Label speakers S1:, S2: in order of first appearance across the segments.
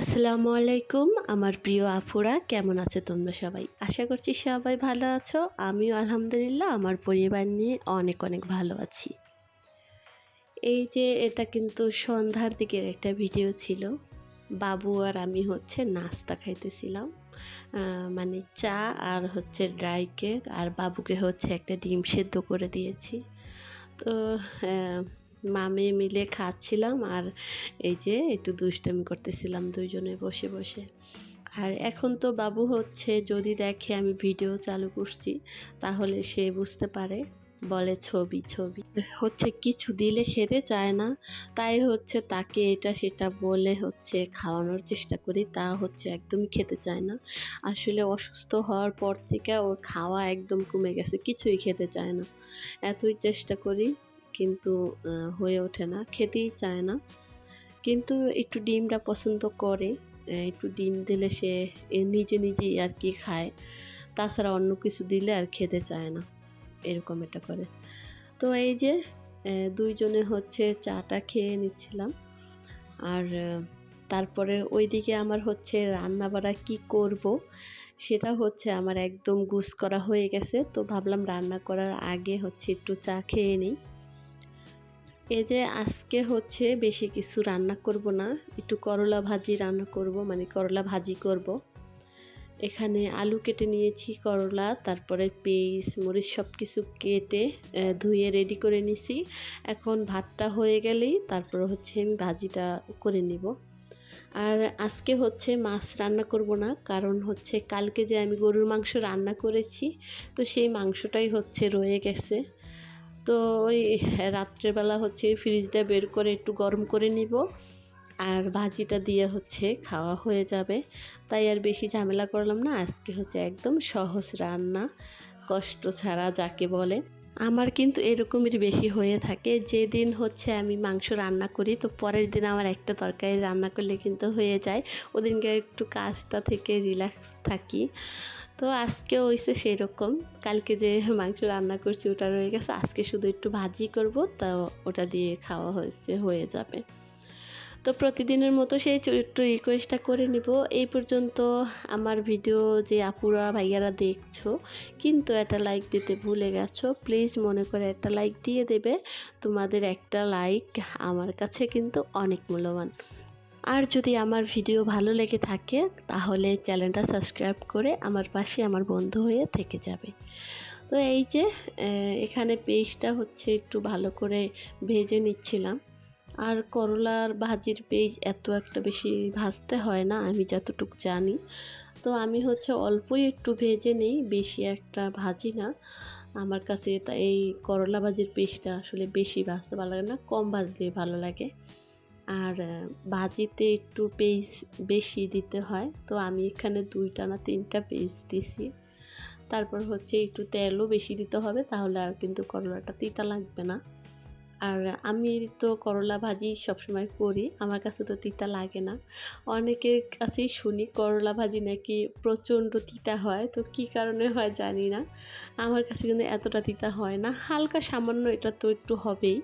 S1: আসসালামু আলাইকুম, আমার প্রিয় আফুরা কেমন আছো তোমরা সবাই? আশা করছি সবাই ভালো আছো। আমিও আলহামদুলিল্লাহ, আমার পরিবার নিয়ে অনেক অনেক ভালো আছি। এই যে, এটা কিন্তু সন্ধ্যার দিকের একটা ভিডিও ছিল। বাবু আর আমি হচ্ছে নাস্তা খাইতেছিলাম। মানে চা আর হচ্ছে ড্রাই কেক, আর বাবুকে হচ্ছে একটা ডিম সেদ্ধ করে দিয়েছি। তো মামে মিলে খাচ্ছিলাম আর এই যে একটু দুষ্টামি করতেছিলাম দুইজনে বসে বসে। আর এখন তো বাবু হচ্ছে যদি দেখে আমি ভিডিও চালু করছি, তাহলে সে বুঝতে পারে, বলে ছবি ছবি। হচ্ছে কিছু দিলে খেতে চায় না, তাই হচ্ছে তাকে এটা সেটা বলে হচ্ছে খাওয়ানোর চেষ্টা করি, তা হচ্ছে একদমই খেতে চায় না। আসলে অসুস্থ হওয়ার পর থেকে ওর খাওয়া একদম কমে গেছে, কিছুই খেতে চায় না। এতই চেষ্টা করি কিন্তু হয়ে ওঠে না, খেতেই চায় না। কিন্তু একটু ডিমটা পছন্দ করে একটু ডিম দিলে সে নিজে নিজেই আর কি খায়। তাছাড়া অন্য কিছু দিলে আর খেতে চায় না, এরকম এটা করে। তো এই যে দুইজনে হচ্ছে চাটা খেয়ে নিচ্ছিলাম। আর তারপরে ওইদিকে আমার হচ্ছে রান্না বাড়া কী করব, সেটা হচ্ছে আমার একদম গুস করা হয়ে গেছে। তো ভাবলাম রান্না করার আগে হচ্ছে একটু চা খেয়ে নিই। এই যে আজকে হচ্ছে বেশি কিছু রান্না করব না, একটু করলা ভাজি রান্না করব মানে করলা ভাজি করব। এখানে আলু কেটে নিয়েছি, করলা, তারপরে পেঁয়াজ, মরিচ সব কিছু কেটে ধুয়ে রেডি করে নিছি। এখন ভাতটা হয়ে গেলেই তারপর হচ্ছে আমি ভাজিটা করে নিব। আর আজকে হচ্ছে মাছ রান্না করব না, কারণ হচ্ছে কালকে যে আমি গরুর মাংস রান্না করেছি, তো সেই মাংসটাই হচ্ছে রয়ে গেছে। তো ওই রাত্রেবেলা হচ্ছে ফ্রিজটা বের করে একটু গরম করে নিব। আর ভাজিটা দিয়ে হচ্ছে খাওয়া হয়ে যাবে। তাই আর বেশি ঝামেলা করলাম না, আজকে হচ্ছে একদম সহজ রান্না, কষ্ট ছাড়া যাকে বলে। আমার কিন্তু এরকমই বেশি হয়ে থাকে। যেদিন হচ্ছে আমি মাংস রান্না করি, তো পরের দিন আমার একটা তরকারি রান্না করলে কিন্তু হয়ে যায়। ওদিনকে একটু কাজটা থেকে রিল্যাক্স থাকি। তো আজকে হয়েছে সেরকম। কালকে যে মাংস রান্না করছি ওটা রয়ে গেছে। আজকে শুধু একটু ভাজি করব, তো ওটা দিয়ে খাওয়া হয়েছে হয়ে যাবে। তো প্রতিদিনের মতো সেই একটু রিকোয়েস্টটা করে নিব। এই পর্যন্ত আমার ভিডিও যে আপুরা, ভাইয়ারা দেখছ, কিন্তু একটা লাইক দিতে ভুলে গেছো প্লিজ মনে করে একটা লাইক দিয়ে দেবে। তোমাদের একটা লাইক আমার কাছে কিন্তু অনেক মূল্যবান। আর যদি আমার ভিডিও ভালো লেগে থাকে, তাহলে চ্যানেলটা সাবস্ক্রাইব করে আমার পাশে আমার বন্ধু হয়ে থেকে যাবে। তো এই যে এখানে পেস্টটা হচ্ছে একটু ভালো করে ভেজে নিচ্ছিলাম। আর করলার ভাজির পেজ এত একটা বেশি ভাজতে হয় না, আমি যতটুকু জানি। তো আমি হচ্ছে অল্পই একটু ভেজে নিই, বেশি একটা ভাজি না। আমার কাছে তা এই করলা ভাজির পেস্টটা আসলে বেশি ভাজতে ভালো লাগে না, কম ভাজলে ভালো লাগে। আর ভাজিতে একটু পেজ বেশি দিতে হয়, তো আমি এখানে দুইটা না তিনটা পেজ দিছি। তারপর হচ্ছে একটু তেলও বেশি দিতে হবে, তাহলে আর কিন্তু করলাটা তিতা লাগবে না। আর আমি তো করলা ভাজি সবসময় করি। আমার কাছে তো তিতা লাগে না। অনেকের কাছেই শুনি করলা ভাজি নাকি প্রচণ্ড তিতা হয়, তো কী কারণে হয় জানি না। আমার কাছে কিন্তু এতটা তিতা হয় না। হালকা সামান্য এটা তো একটু হবেই।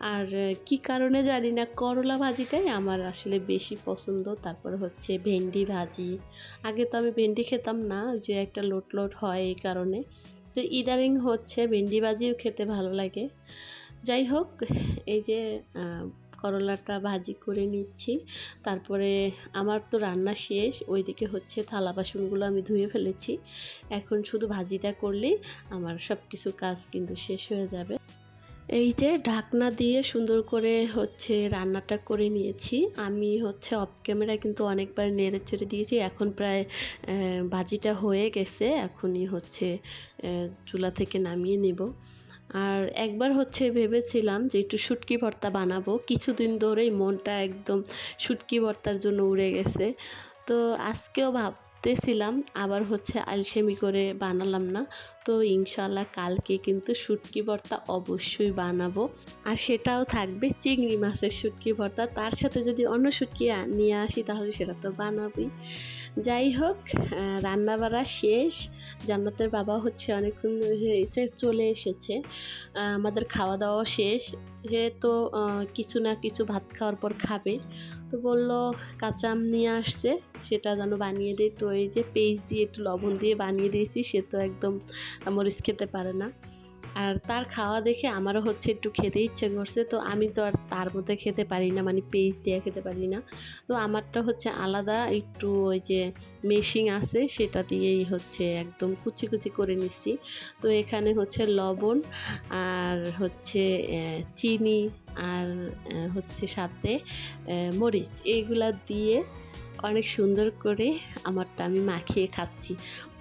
S1: আর কি কারণে জানি না, করলা ভাজিটাই আমার আসলে বেশি পছন্দ। তারপর হচ্ছে ভেন্ডি ভাজি। আগে তো আমি ভেন্ডি খেতাম না যে একটা লোট লোট হয় এই কারণে। তো ইদানিং হচ্ছে, ভেন্ডি ভাজিও খেতে ভালো লাগে। যাই হোক, এই যে করলাটা ভাজি করে নিচ্ছি। তারপরে আমার তো রান্না শেষ, ওইদিকে হচ্ছে থালা বাসনগুলো আমি ধুয়ে ফেলেছি। এখন শুধু ভাজিটা করলেই আমার সব কিছু কাজ কিন্তু শেষ হয়ে যাবে। এই যে, ঢাকনা দিয়ে সুন্দর করে হচ্ছে রান্নাটা করে নিয়েছি। আমি হচ্ছে অফ ক্যামেরা কিন্তু অনেকবার নেড়ে চেড়ে দিয়েছি। এখন প্রায় ভাজিটা হয়ে গেছে। এখনই হচ্ছে চুলা থেকে নামিয়ে নিব। আর একবার হচ্ছে ভেবেছিলাম যে একটু শুটকি ভর্তা বানাবো। কিছুদিন ধরেই মনটা একদম শুটকি ভর্তার জন্য উড়ে গেছে। তো আজকেও ভাবতেছিলাম আবার হচ্ছে আলসেমি করে বানালাম না। তো ইনশাল্লাহ কালকে কিন্তু শুটকি ভর্তা অবশ্যই বানাবো। আর সেটাও থাকবে চিংড়ি মাছের শুটকি ভর্তা। তার সাথে যদি অন্য শুটকি নিয়ে আসি তাহলে সেটা তো বানাবই। যাই হোক আহ, রান্না বাড়া শেষ। জান্নাতের বাবা হচ্ছে অনেকক্ষণ এসে চলে এসেছে। আমাদের খাওয়া দাওয়া শেষ। সে তো কিছু না কিছু ভাত খাওয়ার পর খাবে। তো বলল, কাঁচা আম নিয়ে আসছে, সেটা যেন বানিয়ে দেয় তো এই যে পেঁয়াজ দিয়ে একটু লবণ দিয়ে বানিয়ে দিয়েছি, সে তো একদম মরিচ খেতে পারে না। আর তার খাওয়া দেখে আমারও হচ্ছে একটু খেতে ইচ্ছে করছে, তো আমি তো আর তার মধ্যে খেতে পারি না মানে পেস্ট দিয়ে খেতে পারি না। তো আমারটা হচ্ছে আলাদা, একটু ওই যে মেশিং আছে, সেটা দিয়েই হচ্ছে একদম কুচি কুচি করে নিচ্ছি। তো এখানে হচ্ছে লবণ আর হচ্ছে চিনি আর হচ্ছে সাথে মরিচ। এইগুলা দিয়ে অনেক সুন্দর করে আমারটা আমি মাখিয়ে খাচ্ছি।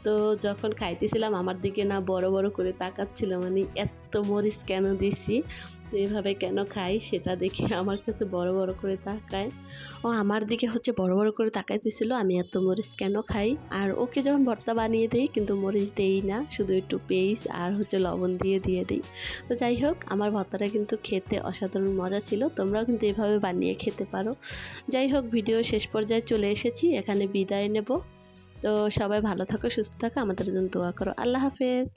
S1: তো যখন খাইতেছিলাম, আমার দিকে না বড় বড় করে তাকাচ্ছিল মানে এত মরিচ কেন দিছি? তো এভাবে কেন খাই সেটা দেখে আমার কাছে বড় বড় করে তাকায়। ও আমার দিকে হচ্ছে বড় বড় করে তাকাইতেছিল, আমি এত মরিচ কেন খাই? আর ওকে যখন ভর্তা বানিয়ে দিই, কিন্তু মরিচ দেই না, শুধু একটু পেস্ট আর হচ্ছে লবণ দিয়ে দিয়ে দিই। তো যাই হোক, আমার ভর্তাটা কিন্তু খেতে অসাধারণ মজা ছিল, তোমরাও কিন্তু এভাবে বানিয়ে খেতে পারো। যাই হোক, ভিডিও শেষ পর্যায়ে চলে এসেছি, এখানে বিদায় নেব। তো সবাই ভালো থাকো সুস্থ থাকো আমাদের জন্য দোয়া করো। আল্লাহ হাফেজ।